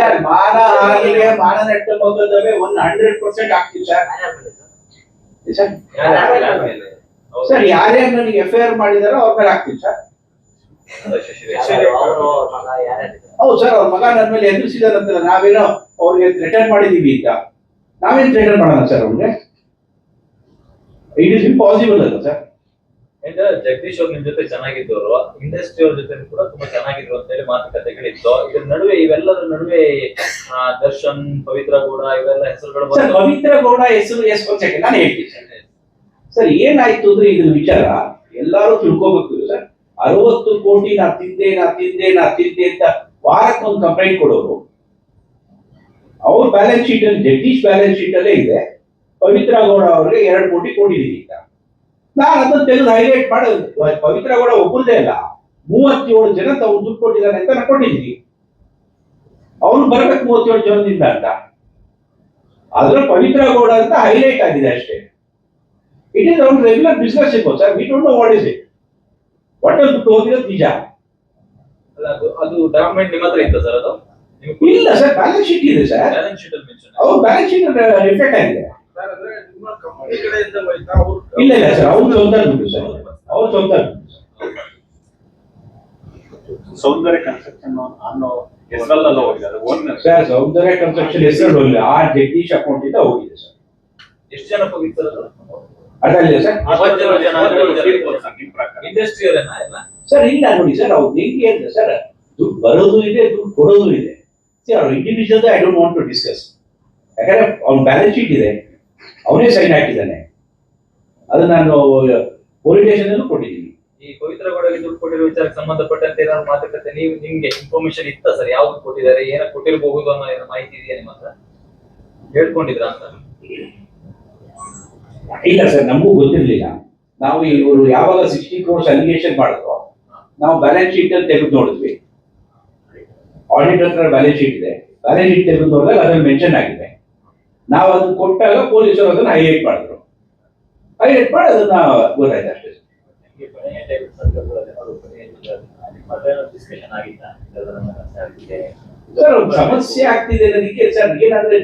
Sir, ಮಾನ ಹಾನಿಗೆ ಮಾನ ನೆಟ್ಟ ಮೊಕದ್ದಮೆ ಒನ್ ಹಂಡ್ರೆಡ್ ಪರ್ಸೆಂಟ್ ಆಗ್ತೀವಿ ಸರ್? ಯಾರ್ಯಾರು ನನಗೆ ಎಫ್ ಐ ಆರ್ ಮಾಡಿದಾರೋ ಅವ್ರ ಮೇಲೆ ಹಾಕ್ತೀನಿ ಸರ್. ಹೌದು ಸರ್. ಅವ್ರ ಮಗ ನನ್ನ ಮೇಲೆ? ಎದುರಿಸಿದಾರಂತಲ್ಲ ನಾವೇನೋ ಅವ್ರಿಗೆ ಥ್ರೆಟನ್ ಮಾಡಿದೀವಿ ಅಂತ ನಾವೇನು ಥ್ರೆಟನ್ ಮಾಡೋಣ ಸರ್ ಅವ್ರಿಗೆ? ಇಟ್ ಇಸ್ ಇಂಪಾಸಿಬಲ್ ಅಲ್ಲ ಸರ್? ಈಗ ಜಗದೀಶ್ ಅವ್ರ ನಿಮ್ ಜೊತೆ ಚೆನ್ನಾಗಿದ್ದವರು ಇಂಡಸ್ಟ್ರಿ ಅವ್ರ ಜೊತೆ ಕೂಡ ತುಂಬಾ ಚೆನ್ನಾಗಿದ್ರು ಅಂತ ಹೇಳಿ ಮಾತುಕತೆಗಳಿತ್ತು ಇದ್ರ ನಡುವೆ ಇವೆಲ್ಲದರ ನಡುವೆ ದರ್ಶನ್ ಪವಿತ್ರ ಗೌಡ ಇವೆಲ್ಲ ಹೆಸರುಗಳು ಸರ್ ಪವಿತ್ರ ಗೌಡ ಹೆಸರು ಸೆಕೆಂಡ್ ನಾನು ಹೇಳ್ತೀನಿ. ಸರ್ ಸರ್ ಏನಾಯ್ತು ಅಂದ್ರೆ ಇದ್ರ ವಿಚಾರ ಎಲ್ಲಾರು ತಿಳ್ಕೊಬೇಕು ಸರ್? ಅರವತ್ತು ಕೋಟಿ ನಾ ತಿಂದೆ ನಾ ತಿಂದೆ ನಾ ತಿಂದೆ ಅಂತ ವಾರಕ್ಕೊಂದು ಕಂಪ್ಲೇಂಟ್ ಕೊಡೋರು. ಅವ್ರ ಬ್ಯಾಲೆನ್ಸ್ ಶೀಟ್ ಅಲ್ಲಿ ಜಗದೀಶ್ ಬ್ಯಾಲೆನ್ಸ್ ಶೀಟ್ ಅಲ್ಲೇ ಇದೆ. ಪವಿತ್ರ ಗೌಡ ಅವ್ರಿಗೆ ಎರಡು ಕೋಟಿ ಕೊಟ್ಟಿದ್ದೀನಿ ಅಂತ ನಾನು ಅದನ್ನ ತೆಗೆದು ಹೈಲೈಟ್ ಮಾಡೋದು. ಪವಿತ್ರ ಗೌಡ ಒಬ್ಬರದೇ ಇಲ್ಲ ಮೂವತ್ತೇಳು ಜನ ತಾವು ದುಡ್ಡು ಕೊಟ್ಟಿದ್ದಾರೆ ಅಂತ ನಾನು ಕೊಟ್ಟಿದ್ದೀನಿ ಅವ್ರು ಬರ್ಬೇಕು ಮೂವತ್ತೇಳು ಜನದಿಂದ ಅಂತ. ಅದ್ರ ಪವಿತ್ರ ಗೌಡ ಅಂತ ಹೈಲೈಟ್ ಆಗಿದೆ ಅಷ್ಟೇ. ಇಟ್ ಇಸ್ ಅವ್ರ ರೆಗ್ಯುಲರ್ ಬಿಸ್ನೆಸ್ ಇರ್ಬೋದು. Sir we don't know what is it ಒಟ್ಟ ದುಡ್ಡು ಹೋಗಿರೋದು ನಿಜ ಅಲ್ಲ, ಅದು ಅದು ಡಾಕ್ಯುಮೆಂಟ್ ನಿಮ್ಮ ಹತ್ರ ಇತ್ತು ಸರ್ ಅದು? ಇಲ್ಲ ಸರ್ ಬ್ಯಾಲೆನ್ಸ್ ಶೀಟ್ ಇದೆ ಸರ್. ಬ್ಯಾಲೆನ್ಸ್ ಶೀಟ್ ಅಲ್ಲಿ ಮೆನ್ಷನ್ ಅವ್ರ ಬ್ಯಾಲೆನ್ಸ್ ಶೀಟ್ ರಿಫ್ಲೆಕ್ಟ್ ಆಗಿದೆ. ಸರ್ ಅಂದ್ರೆ ನಿಮ್ಮ ಕಂಪನಿ ಕಡೆಯಿಂದ ಹೋಯ್ತಾ ಅವ್ರು ಇಲ್ಲ ಇಲ್ಲ ಸರ್ ಅವ್ರು ಸ್ವಂತ ದುಡ್ಡು ಸರ್. ಅವ್ರು ಸ್ವಂತ ಸೌಂದರ್ಯ ಕನ್ಸ್ಟ್ರಕ್ಷನ್ ಅನ್ನೋ ಹೆಸರಲ್ಲೆಲ್ಲ ಹೋಗಿದ್ದಾರೆ ಓನರ್ ಸರ್ ಸೌಂದರ್ಯ ಕನ್ಸ್ಟ್ರಕ್ಷನ್ ಹೆಸರು ಹೋಗಿಲ್ಲ ಆ ಜಗದೀಶ್ ಅಕೌಂಟ್ ಇಂದ ಹೋಗಿದೆ ಸರ್. ಎಷ್ಟು ಜನ ಸರ್? ಅದಲ್ಲ ಸರ್ ಸರ್ ಇಲ್ಲ ನೋಡಿ ಸರ್ ಅವ್ರು ಹೆಂಗೆ ಅಂದ್ರೆ ಸರ್ ದುಡ್ಡು ಬರೋದು ಇದೆ ದುಡ್ಡು ಕೊಡೋದು ಇದೆ. ಅವ್ರು individual I don't want to discuss ಯಾಕಂದ್ರೆ ಅವ್ನ ಬ್ಯಾಲೆನ್ಸ್ ಶೀಟ್ ಇದೆ. ಅವನೇ ಸೈನ್ ಹಾಕಿದ್ದಾನೆ. ಅದು ನಾನು ಪೊಲೀಸ್ ಸ್ಟೇಷನ್ ಅಲ್ಲೂ ಕೊಟ್ಟಿದ್ದೀನಿ. ಈ ಪವಿತ್ರ ಗೌಡಗೆ ದುಡ್ಡು ಕೊಟ್ಟಿರೋ ವಿಚಾರಕ್ಕೆ ಸಂಬಂಧಪಟ್ಟಂತೆ ಏನಾದ್ರು ಮಾತುಕತೆ ನೀವು ನಿಮ್ಗೆ ಇನ್ಫಾರ್ಮೇಶನ್ ಇತ್ತ ಸರ್? ಯಾವ್ದು ಕೊಟ್ಟಿದ್ದಾರೆ? ಏನ ಕೊಟ್ಟಿರಬಹುದು ಅನ್ನೋ ಏನೋ ಮಾಹಿತಿ ಇದೆಯಾ ನಿಮ್ಮ ಹತ್ರ? ಹೇಳ್ಕೊಂಡಿದ್ರ ಅಂತ. ಇಲ್ಲ ಸರ್ ನಮಗೂ ಗೊತ್ತಿರಲಿಲ್ಲ. ನಾವು ಇವರು ಯಾವಾಗ ಸಿಕ್ಸ್ಟಿ ಕ್ರೋರ್ಸ್ ಅಲಿಗೇಷನ್ ಮಾಡಿದ್ರು ನಾವು ಬ್ಯಾಲೆನ್ಸ್ ಶೀಟ್ ಅಲ್ಲಿ ತೆಗೆದು ನೋಡಿದ್ವಿ. ಆಡಿಟ್ ಹತ್ರ ಬ್ಯಾಲೆನ್ಸ್ ಶೀಟ್ ಇದೆ. ಬ್ಯಾಲೆನ್ಸ್ ಶೀಟ್ ತೆಗೆದು ನೋಡಿದಾಗ ಅದ್ರಲ್ಲಿ ಮೆನ್ಷನ್ ಆಗಿದೆ. ನಾವು ಅದನ್ನ ಕೊಟ್ಟಾಗ ಪೊಲೀಸರು ಅದನ್ನ ಹೈಲೈಟ್ ಮಾಡಿದ್ರು. ಹೈಲೈಟ್ ಮಾಡಿ ಅದನ್ನ ಗೊತ್ತಾಯ್ತು ಅಷ್ಟೇ. ಸರ್ ಸಮಸ್ಯೆ ಆಗ್ತಿದೆ ನನಗೆ ಸರ್ ಏನಂದ್ರೆ